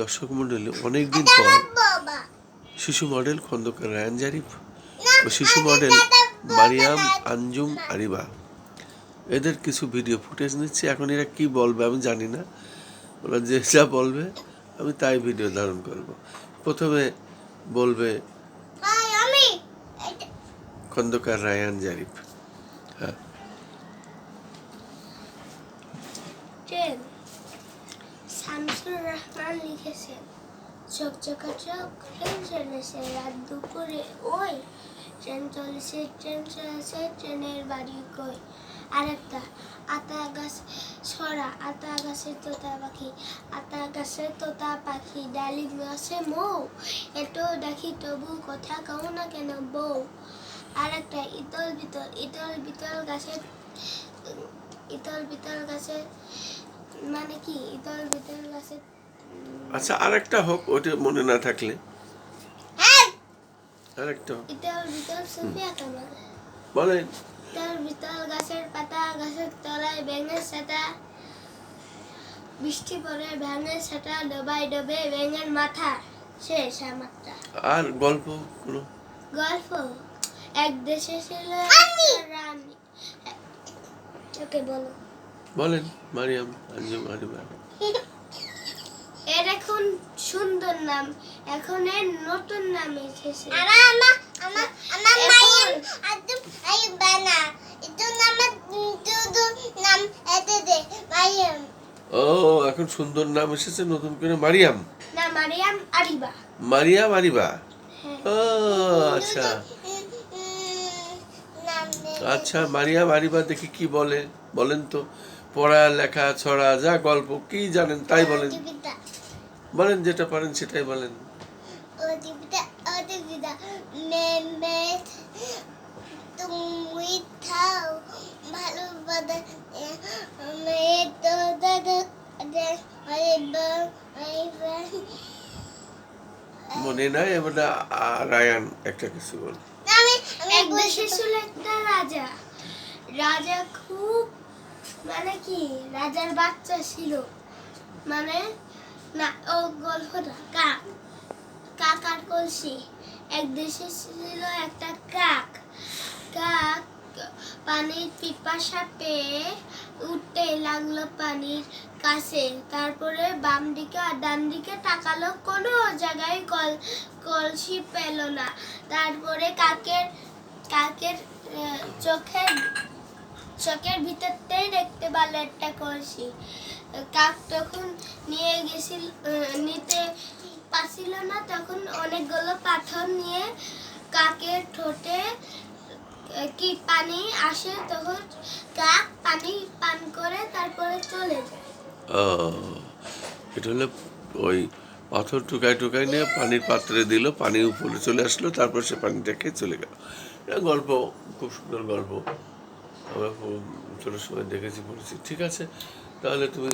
দর্শক মন্ডলী অনেকদিন পর শিশু মডেল খন্দকার রায়ান জারিফ ও শিশু মডেল মারিয়াম আঞ্জুম আরিবা। এদের কিছু ভিডিও ফুটেজ নিচ্ছি। এখন এরা কি বলবে আমি জানি না। ওরা যে যা বলবে আমি তাই ভিডিও ধারণ করব। প্রথমে বলবে খন্দকার রায়ান জারিফ। হ্যাঁ। শামসুর রহমান লিখেছেন চকচকা চক, ট্রেন চলেছে রাত দুপুরে, ওই ট্রেন চলেছে ট্রেন চলেছে, ট্রেনের বাড়ি কই? আরেকটা আতা গাছ ছড়া, আতা গাছের তোতা পাখি, আতা গাছের তোতা পাখি, ডালিম গাছে মৌ, এটো দেখি তবু কথা কও না কেন বউ আরেকটা ইতল বিতল ইতল বিতল গাছের, ইতল বিতল গাছের মানে কি? ইতল বিতল গাছের আচ্ছা আরেকটা হোক ওটা মনে না থাকলে। হোক। বলেন। বিতল গাছের পাতা গাছের তলায় ব্যাঙের সাটা বৃষ্টি পড়ে ব্যাঙের সাটা ডবাই ডবে ব্যাঙের মাথা। শেষ আমারটা। আর গল্প কোনো? গল্প? এক দেশে ছিল রানী। ওকে বলো। বলেন মারিয়াম এখন সুন্দর নাম। এখন এর নতুন নাম এসেছে। আমার আমার আমার আমার এখন- মায়ের একদম এই বানা। এটা নাম দুদু নাম এতে দে ও এখন সুন্দর নাম এসেছে নতুন করে মারিয়াম। না মারিয়াম আরিবা। মারিয়াম আরিবা? হ্যাঁ। ও আচ্ছা। আচ্ছা মারিয়াম আরিবা দেখি কি বলে? বলেন তো। পড়া লেখা ছড়া যা গল্প কি জানেন তাই বলেন। বলেন যেটা পারেন সেটাই বলেন। তুমি থাও ভালো মনে নাই এবার রায়ান একটা কিছু বল। আমি আমি এক দেশে ছিল একটা রাজা। রাজা খুব মানে কি রাজার বাচ্চা ছিল। মানে না কাক কাক আর কলসি। এক দেশে ছিল একটা কাক। কাক পানির পিপাসা পেয়ে উঠতে লাগল পানির কাছে। তারপরে বাম দিকে আর ডান দিকে তাকালো, কোনো জায়গায় কল, কলসি পেল না। তারপরে কাকের কাকের চোখের চোখের ভিতরতেই দেখতে পেল একটা কলসি। কাক তখন নিয়ে গেছিল নিতে পারছিল না। তখন অনেকগুলো পাথর নিয়ে কাকের ঠোঁটে কি পানি আসে তখন কাক পানি পান করে তারপরে চলে যায়। এটা হলো ওই পাথর টুকাই টুকাই নিয়ে পানির পাত্রে দিল, পানি উপরে চলে আসলো, তারপর সে পানিটা খেয়ে চলে গেল। গল্প, খুব সুন্দর গল্প। আমরা ছোটোর সময় দেখেছি, পড়েছি। ঠিক আছে তাহলে তুমি